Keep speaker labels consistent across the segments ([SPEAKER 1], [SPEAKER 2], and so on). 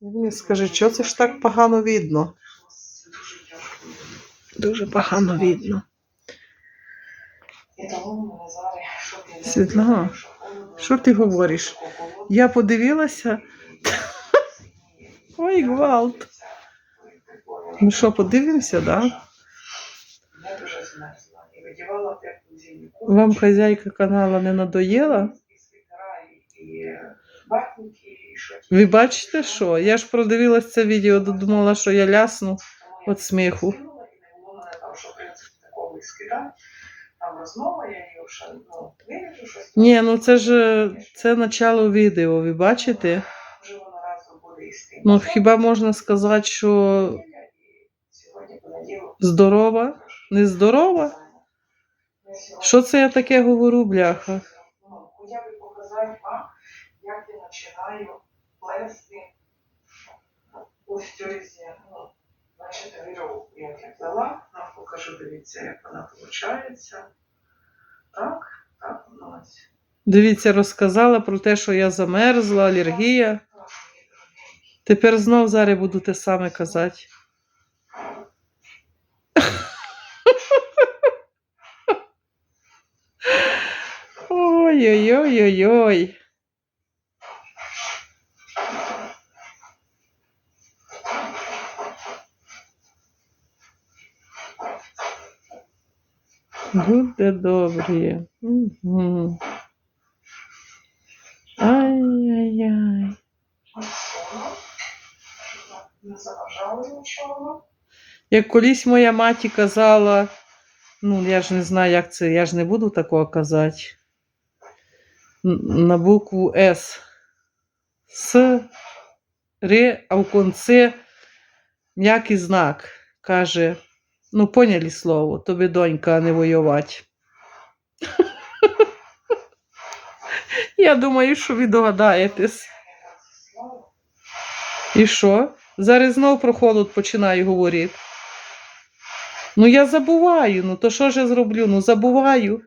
[SPEAKER 1] Мені скажи, що це ж так погано видно? Дуже погано видно. Світлана, що ти говориш? Я подивилася. Ой, гвалт. Ну що, подивимося, да? Вам хазяйка канала не надоїла? Ви бачите, що? Я ж продивилась це відео, думала, що я лясну від сміху.
[SPEAKER 2] Я ну.
[SPEAKER 1] Ні, ну це ж це начало відео, ви бачите? Ну хіба можна сказати, що здорова? Не здорова? Що це я таке говорю, бляха?
[SPEAKER 2] Ну, хоча б показати вам, як я починаю плести ось цьозі, ну, бачите, віровку, як я плела, вам покажу, дивіться, як вона виходить. Так, так, воно ось.
[SPEAKER 1] Дивіться, розказала про те, що я замерзла, алергія. Тепер знов зараз буду те саме казати. Ой-ой-ой-ой-ой. Буде добрі. Угу. Ай-яй-яй. Як колись моя маті казала, ну я ж не знаю, як це, я ж не буду такого казати. На букву С. С, Р, а в конце м'який знак. Каже, ну поняли слово, тобі донька, а не воювати. Я думаю, що ви догадаєтесь. І що? Зараз знов про холод починаю говорити. Ну я забуваю, ну то що ж я зроблю? Ну забуваю.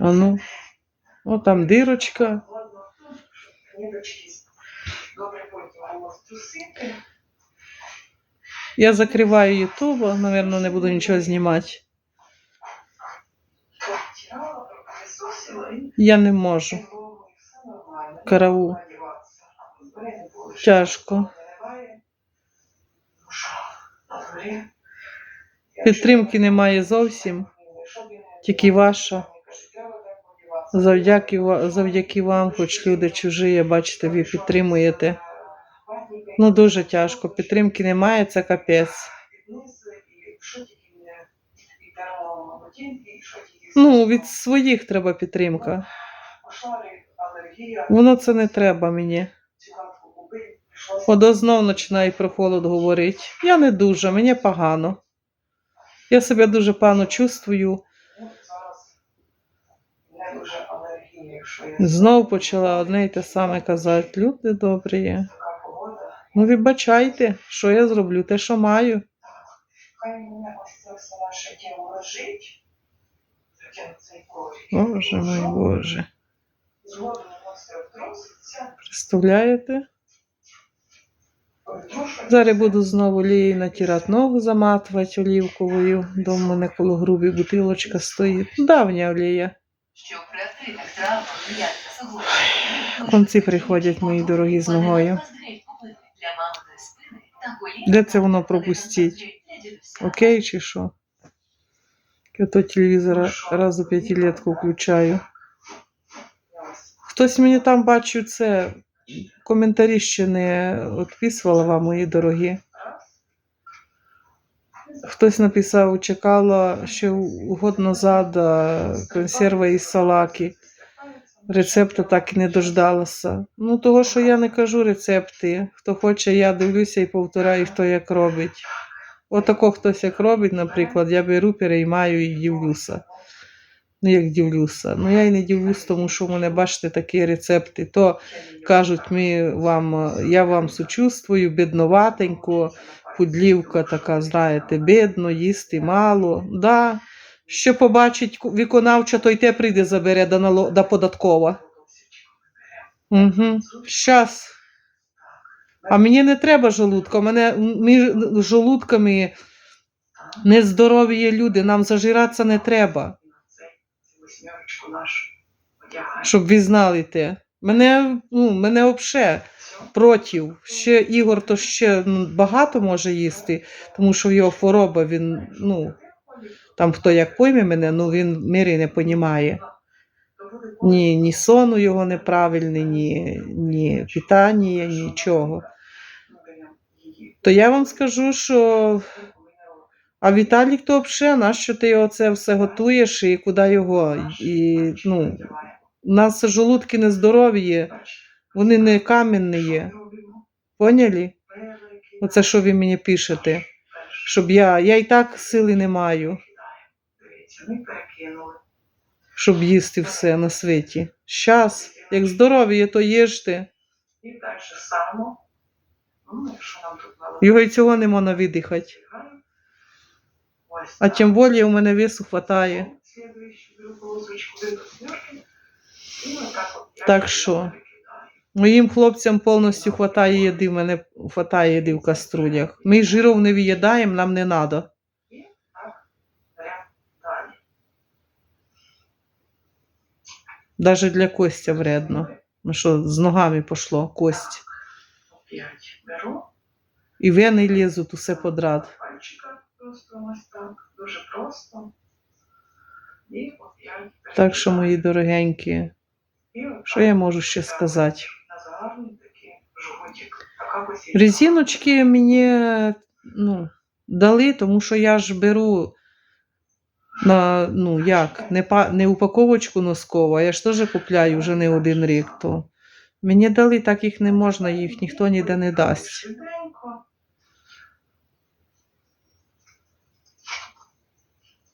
[SPEAKER 1] А ну, о там дирочка.
[SPEAKER 2] Добре, потім ось трусити.
[SPEAKER 1] Я закриваю Ютуб, напевно, не буду нічого знімати. Я не можу. Караул. Тяжко. Підтримки немає зовсім, тільки ваша. Завдяки, завдяки вам, хоч люди чужі, бачите, ви підтримуєте. Ну дуже тяжко. Підтримки немає, це капець. Ну, від своїх треба підтримка. Воно це не треба мені. От знов починає про холод говорити. Я не дуже, мені погано. Я себе дуже погано чувствую. Знов почала одне й те саме казати. Люди добрі. Ну, вибачайте, що я зроблю, те, що маю.
[SPEAKER 2] Хай мене ось це все наше тіло лежить. Цей.
[SPEAKER 1] Боже мой Боже.
[SPEAKER 2] Згодом.
[SPEAKER 1] Представляєте? Зараз буду знову лією натирати ногу, заматувати олівковою. До мене коло грубі бутилочка стоїть. Давня олія. Конці приходять мої дорогі з ногою. Де це воно пропустіть? Окей чи що? Я то телевізора раз у п'ятилетку включаю. Хтось мені там бачу це коментарі ще не відписувала вам, мої дорогі. Хтось написав, чекала ще год назад а, консерва із салаки. Рецепту так і не дождалася. Ну, того, що я не кажу рецепти. Хто хоче, я дивлюся і повторяю, хто як робить. Отако хтось як робить, наприклад, я беру, переймаю і дивлюся. Ну, як дивлюся. Ну, я і не дивлюсь, тому що в мене, бачите, такі рецепти. То кажуть, ми вам, я вам сучувствую, бідноватенько, худлівка така, знаєте, бідно, їсти мало. Да. Що побачить виконавча, то й те прийде забере да, нало- да податкова. Угу. Щас. А мені не треба жолудка. У мене між жолудками нездорові є люди. Нам зажиратися не треба. Щоб ви знали те. Мене, ну, мене взагалі проти. Ще Ігор то ще ну, багато може їсти, тому що в його хвороба, він, ну, там хто як пойме мене, ну він мірі не розуміє. Ні, ні сону його неправильний, ні, ні питання, нічого. То я вам скажу, що. А Віталік то взагалі, нащо ти його це все готуєш і куди його? І, ну, у нас жолудки нездорові є, вони не кам'яні є. Поняли? Оце що ви мені пишете? Щоб я. Я і так сили не маю. Щоб їсти все на світі. Щас, як здорові є, то їжте.
[SPEAKER 2] І так же само. Ну, якщо нам тут надо.
[SPEAKER 1] Його і цього не можна видихати. А тим більше у мене весу
[SPEAKER 2] я
[SPEAKER 1] Так що? Моїм хлопцям повністю хватає їди, в мене хватає їди в каструлях. Ми жиров не виїдаємо, нам не треба.
[SPEAKER 2] І так беремо далі.
[SPEAKER 1] Навіть для Костя вредно. Ну що, з ногами пішло кость. І вени лізуть усе подряд.
[SPEAKER 2] Просто ось так. Дуже просто. І
[SPEAKER 1] Так що, мої дорогенькі, що я можу ще сказати? Резиночки мені ну, дали, тому що я ж беру на, ну як, не, па, не упаковочку носкову, а я ж теж купляю вже не один рік. То мені дали, так їх не можна, їх ніхто ніде не дасть.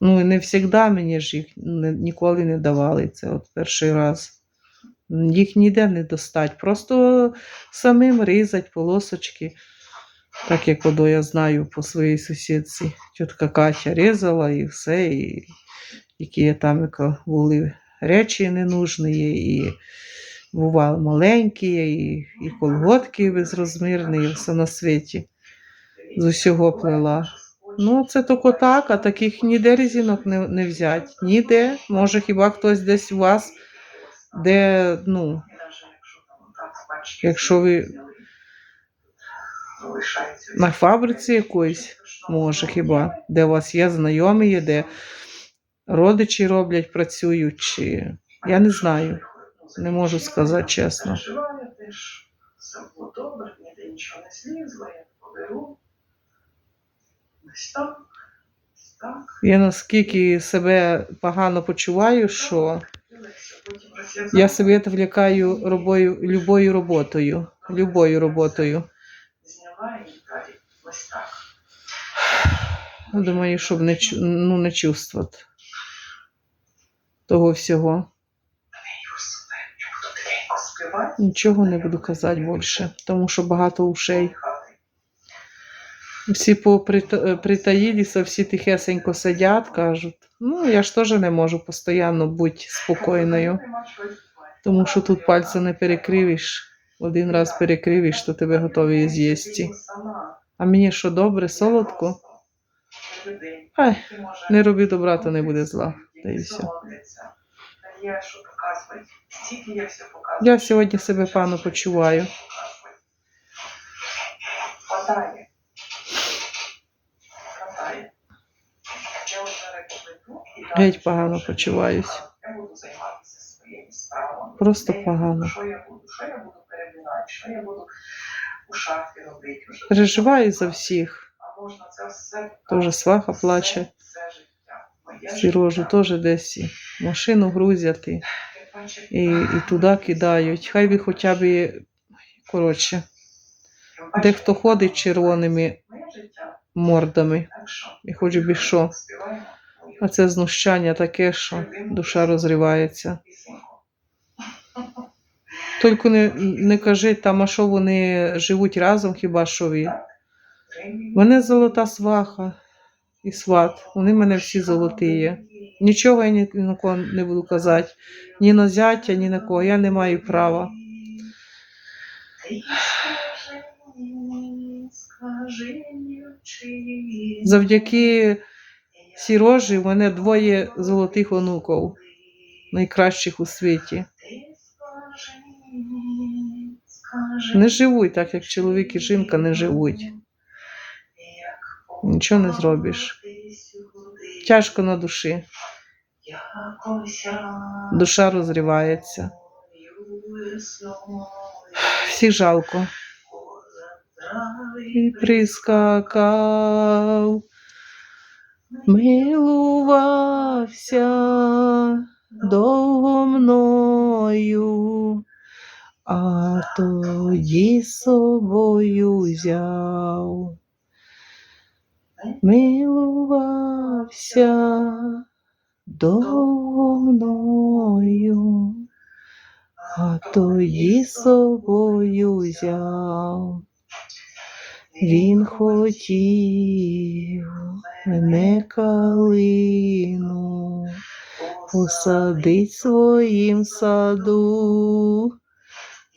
[SPEAKER 1] Ну і не завжди мені ж їх ніколи не давали. Це от перший раз. Їх ніде не достать. Просто самим різать полосочки. Так як одо я знаю по своїй сусідці. Тітка Катя різала і все, і які там були речі ненужні, і бували маленькі, і, і колготки безрозмірні, і все на світі. З усього плела. Ну, це тільки так, а таких ніде резинок не, не взять. Ніде. Може, хіба хтось десь у вас, де, ну,
[SPEAKER 2] якщо
[SPEAKER 1] ви на фабриці якоїсь, може хіба, де у вас є знайомі, є, де родичі роблять, працюють, чи я не знаю. Не можу сказати чесно.
[SPEAKER 2] Було добре, ніде нічого не слізло, я поберу. Ось так, ось так.
[SPEAKER 1] Я наскільки себе погано почуваю, що я себе відвлікаю любою роботою. Любою роботою.
[SPEAKER 2] Ось так.
[SPEAKER 1] Думаю, щоб не, ну, не чувствувати того всього. Нічого не буду казати більше, тому що багато ушей. Всі поприта- притаїлися, всі тихесенько сидять, кажуть. Ну, я ж теж не можу постійно бути спокійною, тому що тут пальця не перекривиш. Один раз перекривиш, то тебе готові з'їсти. А мені що добре, солодко? Ай, не роби добра, то не буде зла. Та і все. Я сьогодні себе пану почуваю. Геть погано почуваюсь. Просто погано.
[SPEAKER 2] Що я буду? Що я буду перебирати? Що я буду у шафі робити? Вже
[SPEAKER 1] Переживаю за всіх.
[SPEAKER 2] А можна це все.
[SPEAKER 1] Тоже сваха плаче.
[SPEAKER 2] Все життя. Моє
[SPEAKER 1] Сірожу
[SPEAKER 2] життя.
[SPEAKER 1] теж десь і машину грузять і, і, і туди кидають. Хай би хоча б, коротше, дехто ходить червоними
[SPEAKER 2] Моє життя.
[SPEAKER 1] мордами.
[SPEAKER 2] Так що?
[SPEAKER 1] І хоч би що.
[SPEAKER 2] Співаємо мою
[SPEAKER 1] А це знущання таке, що душа розривається. Тільки не, не кажи там, а що вони живуть разом, хіба що ви. Мене золота сваха і сват. Вони мене всі золоті є. Нічого я ні на кого не буду казати. Ні на зятя, ні на кого. Я не маю права. Завдяки Сірожі в мене двоє золотих онуків, найкращих у світі. Не живуть так, як чоловік і жінка не живуть. Нічого не зробиш. Тяжко на душі. Душа розривається. Всіх жалко. І прискакав, милувався довго мною, а тоді собою взяв. Милувався довго мною, а тоді собою взяв. Він хотів мене калину посадить своїм саду,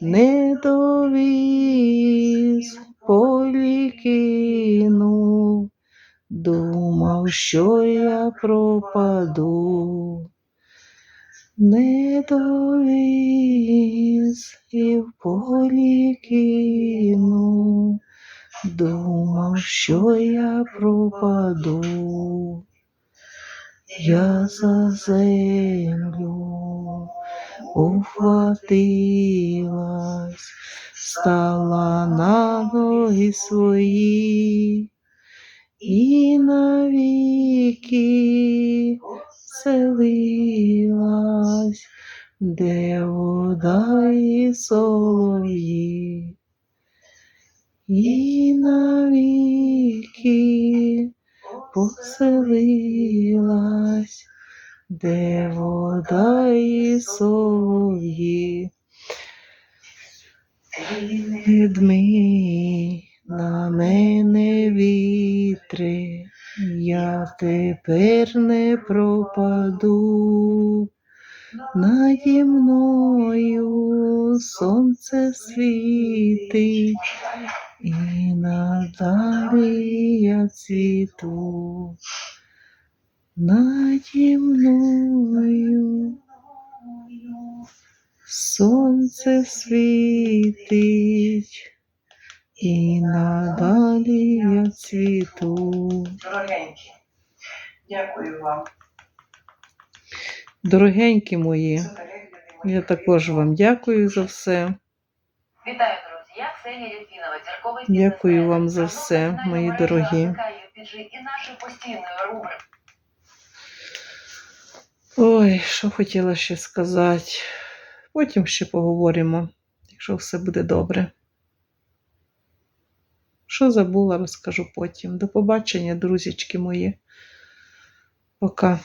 [SPEAKER 1] не довіз, полі думав, що я пропаду. Не довіз і в полі. Думав, що я пропаду, я за землю ухватилась, стала на ноги свої і навіки селилась, де вода і солов'ї. І навіки поселилась, де вода і солов'ї. Не на мене вітри, я тепер не пропаду. Наді мною сонце світить, і надалі я цвіту. Наді мною сонце світить, і надалі я цвіту.
[SPEAKER 2] Дорогенькі, дякую вам
[SPEAKER 1] Дорогенькі мої, я також вам дякую за все.
[SPEAKER 3] Вітаю, друзі! Я Ксенія Літвінова, зірковий
[SPEAKER 1] Дякую вам за все, мої дорогі.
[SPEAKER 3] І нашої постійної рубрики
[SPEAKER 1] Ой, що хотіла ще сказати. Потім ще поговоримо, якщо все буде добре. Що забула, розкажу потім. До побачення, друзічки мої. Пока.